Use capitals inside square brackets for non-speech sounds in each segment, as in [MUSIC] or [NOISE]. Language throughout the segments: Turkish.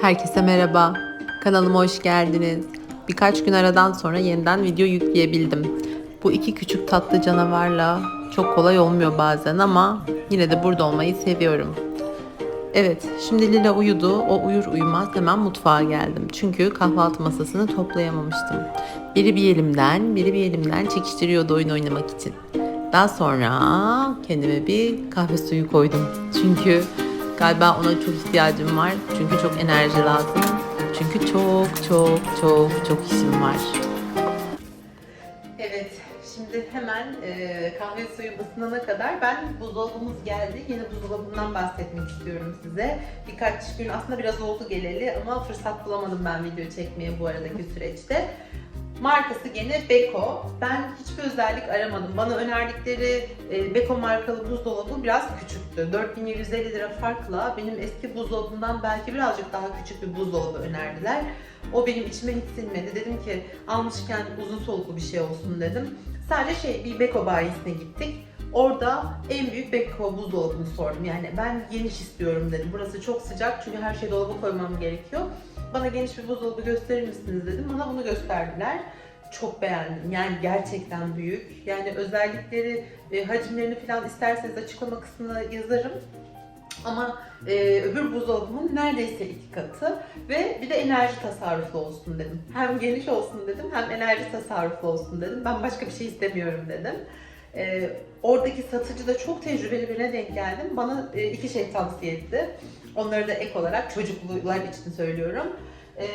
Herkese merhaba. Kanalıma hoş geldiniz. Birkaç gün aradan sonra yeniden video yükleyebildim. Bu iki küçük tatlı canavarla çok kolay olmuyor bazen ama yine de burada olmayı seviyorum. Evet, şimdi Lila uyudu. O uyur uyumaz hemen mutfağa geldim. Çünkü kahvaltı masasını toplayamamıştım. Biri bir elimden, biri bir elimden çekiştiriyordu oyun oynamak için. Daha sonra kendime bir kahve suyu koydum. Çünkü galiba ona çok ihtiyacım var. Çünkü çok enerji lazım. Çünkü çok çok çok çok işim var. Evet, şimdi hemen e, kahve suyu ısınana kadar ben buzdolabımız geldi. Yeni buzdolabından bahsetmek istiyorum size. Birkaç gün aslında biraz oldu geleli ama fırsat bulamadım ben video çekmeye bu aradaki süreçte. Markası gene Beko. Ben hiçbir özellik aramadım. Bana önerdikleri e, Beko markalı buzdolabı biraz küçüktü. 4750 lira farkla benim eski buzdolabımdan belki birazcık daha küçük bir buzdolabı önerdiler. O benim içime hiç sinmedi. Dedim ki almışken uzun soluklu bir şey olsun dedim. Sadece şey bir Beko bayisine gittik. Orada en büyük Beko buzdolabını sordum. Yani ben geniş istiyorum dedim. Burası çok sıcak çünkü her şeyi dolaba koymam gerekiyor. Bana geniş bir buzdolabı gösterir misiniz dedim. Bana bunu gösterdiler. Çok beğendim. Yani gerçekten büyük. Yani özellikleri, e, hacimlerini falan isterseniz açıklama kısmına yazarım. Ama e, öbür buzdolabımın neredeyse iki katı ve bir de enerji tasarruflu olsun dedim. Hem geniş olsun dedim hem enerji tasarruflu olsun dedim. Ben başka bir şey istemiyorum dedim. E, oradaki satıcı da çok tecrübeli birine denk geldim. Bana e, iki şey tavsiye etti. Onları da ek olarak çocuklular için söylüyorum. E,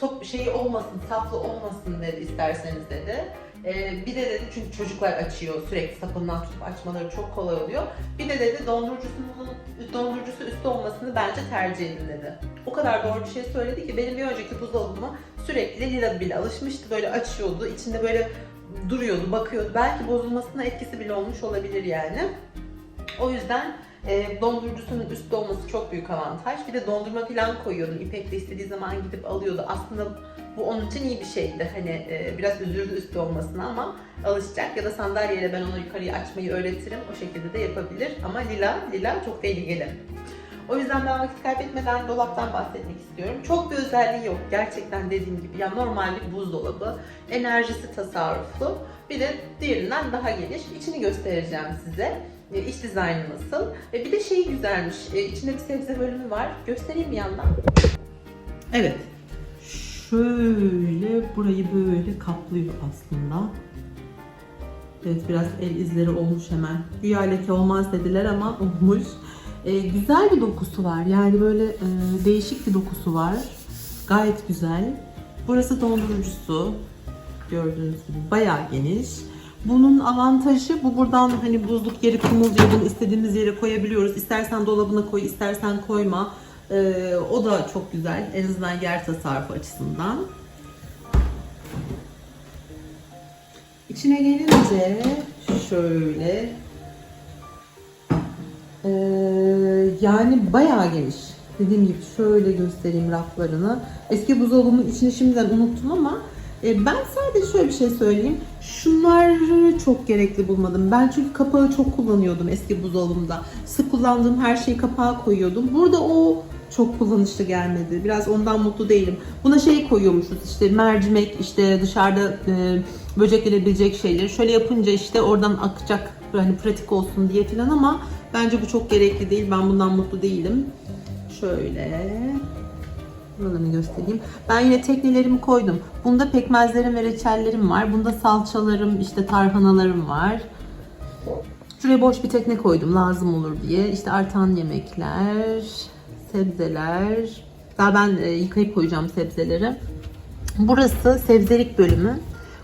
sop şeyi olmasın, saplı olmasın dedi isterseniz dedi. E, bir de dedi çünkü çocuklar açıyor sürekli sapından tutup açmaları çok kolay oluyor. Bir de dedi dondurucusunun dondurucusu üstte olmasını bence tercih edin dedi. O kadar doğru bir şey söyledi ki benim bir önceki buzdolabıma sürekli Lila bile alışmıştı böyle açıyordu. içinde böyle duruyordu, bakıyordu. Belki bozulmasına etkisi bile olmuş olabilir yani. O yüzden e, dondurucusunun üstte olması çok büyük avantaj. Bir de dondurma falan koyuyordum. İpek de istediği zaman gidip alıyordu. Aslında bu onun için iyi bir şeydi. Hani e, biraz üzüldü üstte olmasına ama alışacak. Ya da sandalyeyle ben ona yukarıyı açmayı öğretirim. O şekilde de yapabilir. Ama Lila, Lila çok tehlikeli. O yüzden ben vakit kaybetmeden dolaptan bahsetmek istiyorum. Çok bir özelliği yok. Gerçekten dediğim gibi. Ya normal bir buzdolabı. Enerjisi tasarruflu. Bir de diğerinden daha geniş. İçini göstereceğim size. E, İç dizaynı nasıl? E, Bir de şeyi güzelmiş. E, İçinde bir sebze bölümü var. Göstereyim bir yandan. Evet. Şöyle burayı böyle kaplıyor aslında. Evet biraz el izleri olmuş hemen. Güya leke olmaz dediler ama olmuş. E, güzel bir dokusu var. Yani böyle e, değişik bir dokusu var. Gayet güzel. Burası dondurucusu. Gördüğünüz gibi bayağı geniş. Bunun avantajı bu buradan hani buzluk yeri kumulcuyordun istediğimiz yere koyabiliyoruz. İstersen dolabına koy, istersen koyma. E, o da çok güzel. En azından yer tasarrufu açısından. İçine gelince şöyle yani bayağı geniş. Dediğim gibi şöyle göstereyim raflarını. Eski buzdolabımın içini şimdiden unuttum ama e, ben sadece şöyle bir şey söyleyeyim. Şunları çok gerekli bulmadım. Ben çünkü kapağı çok kullanıyordum eski buzdolabımda. Sık kullandığım her şeyi kapağa koyuyordum. Burada o çok kullanışlı gelmedi. Biraz ondan mutlu değilim. Buna şey koyuyormuşuz işte mercimek, işte dışarıda e, böcek gelebilecek şeyleri. Şöyle yapınca işte oradan akacak hani pratik olsun diye falan ama bence bu çok gerekli değil. Ben bundan mutlu değilim. Şöyle buralarını göstereyim. Ben yine teknelerimi koydum. Bunda pekmezlerim ve reçellerim var. Bunda salçalarım, işte tarhanalarım var. Şuraya boş bir tekne koydum lazım olur diye. İşte artan yemekler, sebzeler. Daha ben e, yıkayıp koyacağım sebzeleri. Burası sebzelik bölümü.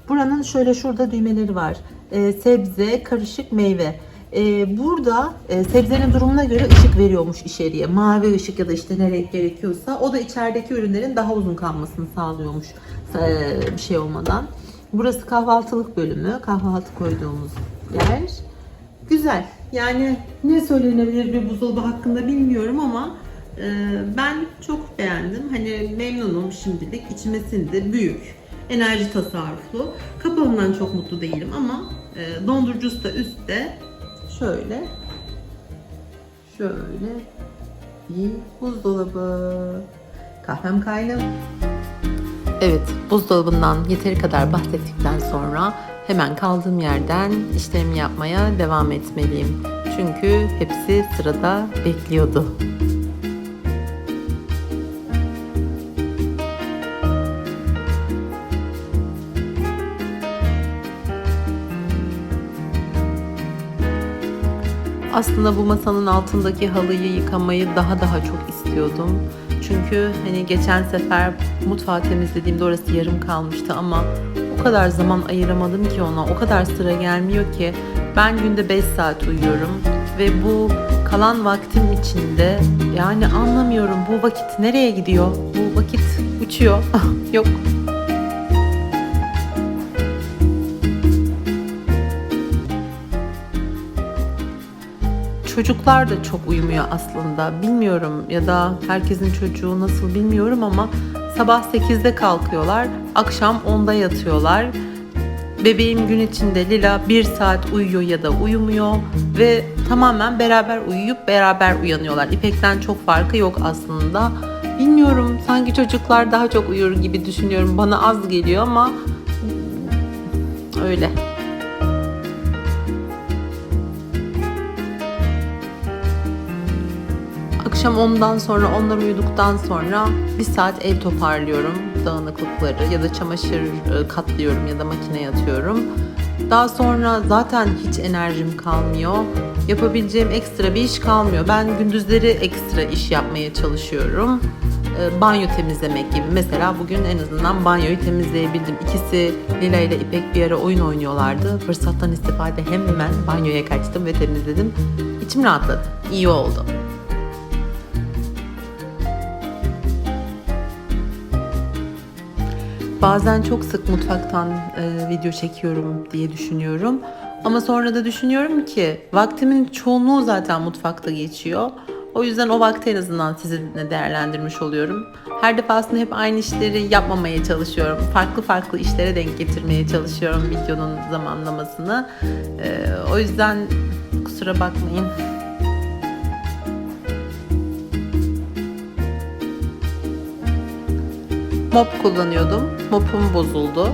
Buranın şöyle şurada düğmeleri var. E, sebze, karışık meyve. E, burada e, sebzenin durumuna göre ışık veriyormuş içeriye. Mavi ışık ya da işte ne renk gerekiyorsa. O da içerideki ürünlerin daha uzun kalmasını sağlıyormuş e, bir şey olmadan. Burası kahvaltılık bölümü. Kahvaltı koyduğumuz yer. Güzel. Yani ne söylenebilir bir buzdolabı hakkında bilmiyorum ama e, ben çok beğendim. Hani memnunum şimdilik. İçime sindi. Büyük. Enerji tasarruflu. Kapağından çok mutlu değilim ama e, dondurucusu da üstte. Şöyle. Şöyle bir buzdolabı. Kahvem kaynadı. Evet, buzdolabından yeteri kadar bahsettikten sonra hemen kaldığım yerden işlerimi yapmaya devam etmeliyim. Çünkü hepsi sırada bekliyordu. Aslında bu masanın altındaki halıyı yıkamayı daha daha çok istiyordum. Çünkü hani geçen sefer mutfağı temizlediğimde orası yarım kalmıştı ama o kadar zaman ayıramadım ki ona. O kadar sıra gelmiyor ki. Ben günde 5 saat uyuyorum ve bu kalan vaktim içinde yani anlamıyorum bu vakit nereye gidiyor? Bu vakit uçuyor. [LAUGHS] Yok çocuklar da çok uyumuyor aslında. Bilmiyorum ya da herkesin çocuğu nasıl bilmiyorum ama sabah 8'de kalkıyorlar, akşam 10'da yatıyorlar. Bebeğim gün içinde Lila 1 saat uyuyor ya da uyumuyor ve tamamen beraber uyuyup beraber uyanıyorlar. İpek'ten çok farkı yok aslında. Bilmiyorum sanki çocuklar daha çok uyur gibi düşünüyorum. Bana az geliyor ama öyle. Akşam 10'dan sonra onlar uyuduktan sonra bir saat ev toparlıyorum dağınıklıkları ya da çamaşır e, katlıyorum ya da makineye atıyorum. Daha sonra zaten hiç enerjim kalmıyor. Yapabileceğim ekstra bir iş kalmıyor. Ben gündüzleri ekstra iş yapmaya çalışıyorum. E, Banyo temizlemek gibi. Mesela bugün en azından banyoyu temizleyebildim. İkisi Lila ile İpek bir ara oyun oynuyorlardı. Fırsattan istifade hemen banyoya kaçtım ve temizledim. İçim rahatladı. İyi oldu. Bazen çok sık mutfaktan e, video çekiyorum diye düşünüyorum. Ama sonra da düşünüyorum ki vaktimin çoğunluğu zaten mutfakta geçiyor. O yüzden o vakti en azından sizinle değerlendirmiş oluyorum. Her defasında hep aynı işleri yapmamaya çalışıyorum. Farklı farklı işlere denk getirmeye çalışıyorum videonun zamanlamasını. E, o yüzden kusura bakmayın. [LAUGHS] Mop kullanıyordum. Mopum bozuldu.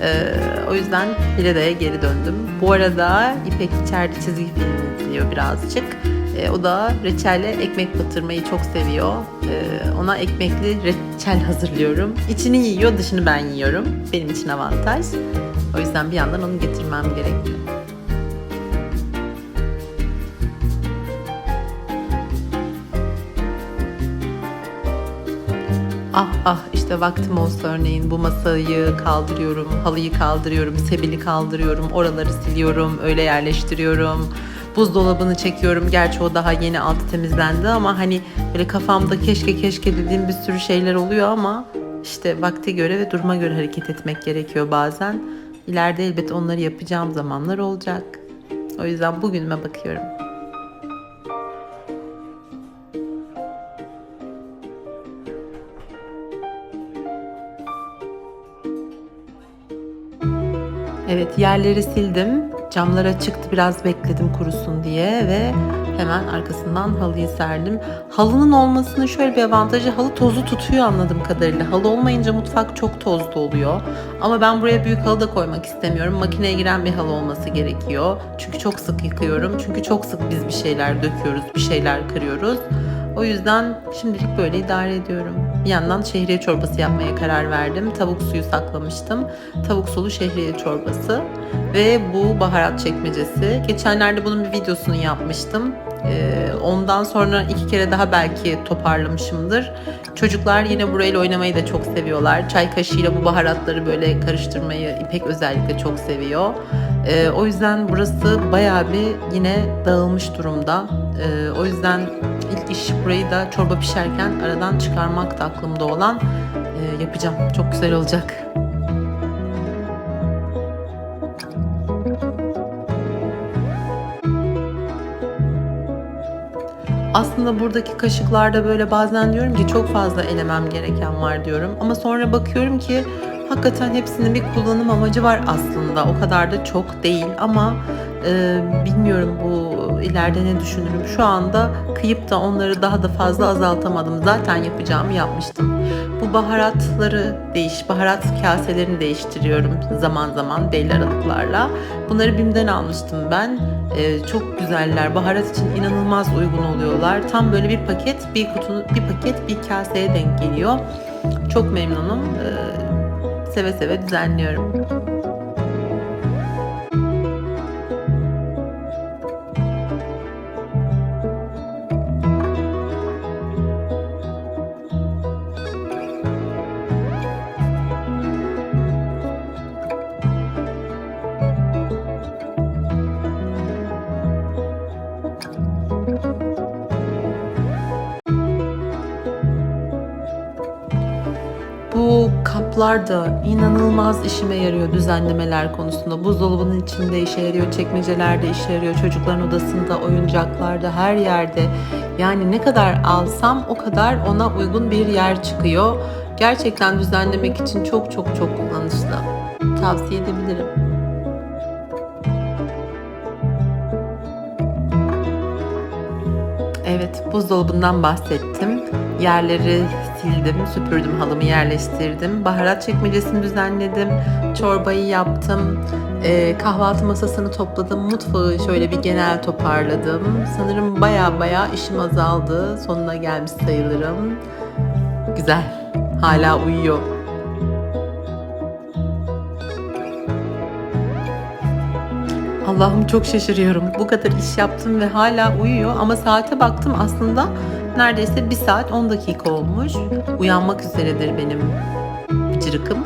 Ee, o yüzden Hileda'ya geri döndüm. Bu arada İpek içeride çizgi film izliyor birazcık. Ee, o da reçelle ekmek batırmayı çok seviyor. Ee, ona ekmekli reçel [LAUGHS] hazırlıyorum. İçini yiyor, dışını ben yiyorum. Benim için avantaj. O yüzden bir yandan onu getirmem gerekiyor. Ah ah işte vaktim olsa örneğin bu masayı kaldırıyorum, halıyı kaldırıyorum, sebili kaldırıyorum, oraları siliyorum, öyle yerleştiriyorum. Buzdolabını çekiyorum. Gerçi o daha yeni altı temizlendi ama hani böyle kafamda keşke keşke dediğim bir sürü şeyler oluyor ama işte vakti göre ve duruma göre hareket etmek gerekiyor bazen. İleride elbet onları yapacağım zamanlar olacak. O yüzden bugünüme bakıyorum. Evet yerleri sildim. Camlara çıktı biraz bekledim kurusun diye ve hemen arkasından halıyı serdim. Halının olmasının şöyle bir avantajı halı tozu tutuyor anladığım kadarıyla. Halı olmayınca mutfak çok tozlu oluyor. Ama ben buraya büyük halı da koymak istemiyorum. Makineye giren bir halı olması gerekiyor. Çünkü çok sık yıkıyorum. Çünkü çok sık biz bir şeyler döküyoruz, bir şeyler kırıyoruz. O yüzden şimdilik böyle idare ediyorum. Bir yandan şehriye çorbası yapmaya karar verdim. Tavuk suyu saklamıştım. Tavuk sulu şehriye çorbası ve bu baharat çekmecesi. Geçenlerde bunun bir videosunu yapmıştım. Ee, ondan sonra iki kere daha belki toparlamışımdır. Çocuklar yine burayla oynamayı da çok seviyorlar. Çay kaşığıyla bu baharatları böyle karıştırmayı İpek özellikle çok seviyor. Ee, o yüzden burası bayağı bir yine dağılmış durumda. Ee, o yüzden ilk iş burayı da çorba pişerken aradan çıkarmak da aklımda olan Ee, yapacağım. Çok güzel olacak. Aslında buradaki kaşıklarda böyle bazen diyorum ki çok fazla elemem gereken var diyorum. Ama sonra bakıyorum ki hakikaten hepsinin bir kullanım amacı var aslında. O kadar da çok değil ama e, bilmiyorum bu ileride ne düşünürüm. Şu anda kıyıp da onları daha da fazla azaltamadım. Zaten yapacağımı yapmıştım. Bu baharatları değiş, baharat kaselerini değiştiriyorum zaman zaman belli aralıklarla. Bunları BİM'den almıştım ben. Ee, çok güzeller. Baharat için inanılmaz uygun oluyorlar. Tam böyle bir paket, bir kutu, bir paket bir kaseye denk geliyor. Çok memnunum. Ee, seve seve düzenliyorum. Bu kaplar da inanılmaz işime yarıyor düzenlemeler konusunda. Buzdolabının içinde işe yarıyor, çekmecelerde işe yarıyor, çocukların odasında, oyuncaklarda, her yerde. Yani ne kadar alsam o kadar ona uygun bir yer çıkıyor. Gerçekten düzenlemek için çok çok çok kullanışlı. Tavsiye edebilirim. Evet, buzdolabından bahsettim. Yerleri sildim, süpürdüm, halımı yerleştirdim. Baharat çekmecesini düzenledim. Çorbayı yaptım. Ee, kahvaltı masasını topladım. Mutfağı şöyle bir genel toparladım. Sanırım baya baya işim azaldı. Sonuna gelmiş sayılırım. Güzel. Hala uyuyor. Allah'ım çok şaşırıyorum. Bu kadar iş yaptım ve hala uyuyor ama saate baktım aslında neredeyse 1 saat 10 dakika olmuş. Uyanmak üzeredir benim cırıkım.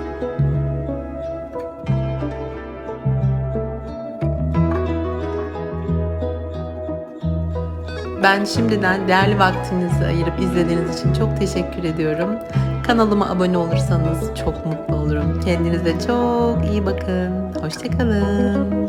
Ben şimdiden değerli vaktinizi ayırıp izlediğiniz için çok teşekkür ediyorum. Kanalıma abone olursanız çok mutlu olurum. Kendinize çok iyi bakın. Hoşçakalın.